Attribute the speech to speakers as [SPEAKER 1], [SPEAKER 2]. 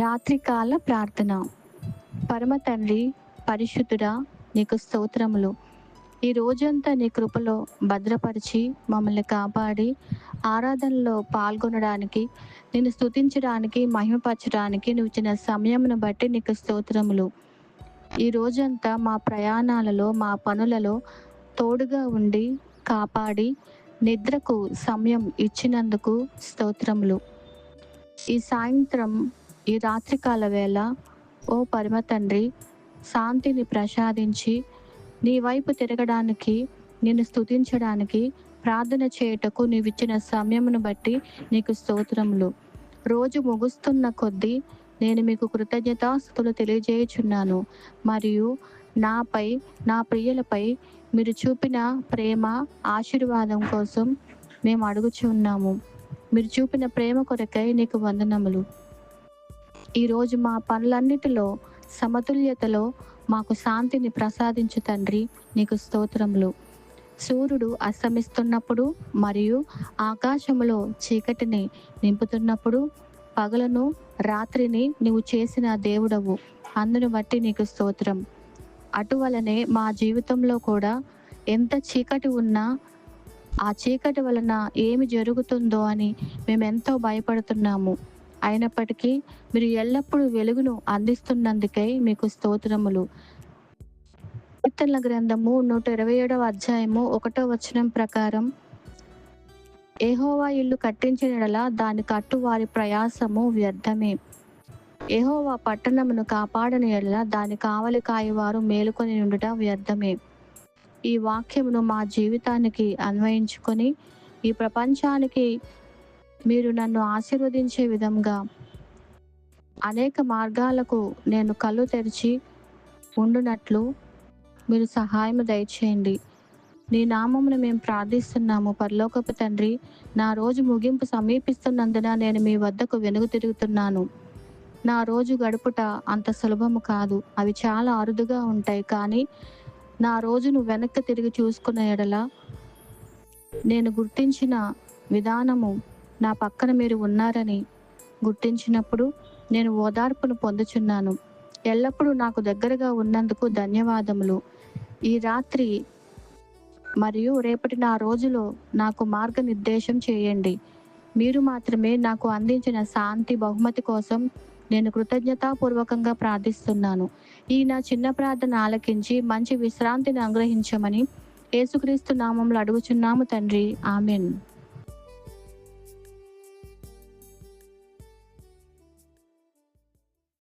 [SPEAKER 1] రాత్రికాల ప్రార్థన. పరమ తండ్రి పరిశుద్ధుడా నీకు స్తోత్రములు. ఈ రోజంతా నీ కృపలో భద్రపరిచి మమ్మల్ని కాపాడి ఆరాధనలో పాల్గొనడానికి నేను స్తుతించడానికి మహిమపరచడానికి నువ్వు ఇచ్చిన సమయమును బట్టి నీకు స్తోత్రములు. ఈ రోజంతా మా ప్రయాణాలలో మా పనులలో తోడుగా ఉండి కాపాడి నిద్రకు సమయం ఇచ్చినందుకు స్తోత్రములు. ఈ సాయంత్రం ఈ రాత్రికాల వేళ ఓ పరమ తండ్రి శాంతిని ప్రసాదించి నీ వైపు తిరగడానికి నిన్ను స్తుతించడానికి ప్రార్థన చేయుటకు నీవిచ్చిన సమయమును బట్టి నీకు స్తోత్రములు. రోజు ముగుస్తున్న కొద్దీ నేను మీకు కృతజ్ఞతాస్థుతులు తెలియజేయుచున్నాను. మరియు నాపై నా ప్రియులపై మీరు చూపిన ప్రేమ ఆశీర్వాదం కోసం మేము అడుగుచున్నాము మీరు చూపిన ప్రేమ కొరకై నీకు వందనములు. ఈరోజు మా పనులన్నిటిలో సమతుల్యతలో మాకు శాంతిని ప్రసాదించు తండ్రి నీకు స్తోత్రములు. సూర్యుడు అస్తమిస్తున్నప్పుడు మరియు ఆకాశములో చీకటిని నింపుతున్నప్పుడు పగలను రాత్రిని నువ్వు చేసిన దేవుడవు. అందును బట్టి నీకు స్తోత్రం. అటువలనే మా జీవితంలో కూడా ఎంత చీకటి ఉన్నా ఆ చీకటి వలన ఏమి జరుగుతుందో అని మేము ఎంతో భయపడుతున్నాము. అయినప్పటికీ మీరు ఎల్లప్పుడూ వెలుగును అందిస్తున్నందుకై మీకు స్తోత్రములు. కీర్తనల గ్రంథము నూట ఇరవై ఏడవ అధ్యాయము ఒకటో వచనం ప్రకారం ఏహోవా ఇల్లు కట్టించిన దాని కట్టు వారి ప్రయాసము వ్యర్థమే. ఏహోవా పట్టణమును కాపాడని ఎడల దాని కావలి కాయవారు మేలుకొని ఉండుట వ్యర్థమే. ఈ వాక్యమును మా జీవితానికి అన్వయించుకొని ఈ ప్రపంచానికి మీరు నన్ను ఆశీర్వదించే విధంగా అనేక మార్గాలకు నేను కళ్ళు తెరిచి ఉండునట్లు మీరు సహాయం దయచేయండి. నీ నామమును మేము ప్రార్థిస్తున్నాము. పరలోకపు తండ్రి నా రోజు ముగింపు సమీపిస్తున్నందున నేను మీ వద్దకు వెనుగు తిరుగుతున్నాను. నా రోజు గడుపుట అంత సులభము కాదు. అవి చాలా అరుదుగా ఉంటాయి. కానీ నా రోజును వెనక్కి తిరిగి చూసుకున్న ఎడల నేను గుర్తించిన విధానము నా పక్కన మీరు ఉన్నారని గుర్తించినప్పుడు నేను ఓదార్పును పొందుచున్నాను. ఎల్లప్పుడూ నాకు దగ్గరగా ఉన్నందుకు ధన్యవాదములు. ఈ రాత్రి మరియు రేపటి నా రోజులో నాకు మార్గనిర్దేశం చేయండి. మీరు మాత్రమే నాకు అందించిన శాంతి బహుమతి కోసం నేను కృతజ్ఞతాపూర్వకంగా ప్రార్థిస్తున్నాను. ఈ నా చిన్న ప్రార్థన ఆలకించి మంచి విశ్రాంతిని అనుగ్రహించమని యేసుక్రీస్తు నామంలో అడుగుచున్నాము తండ్రి. ఆమెన్.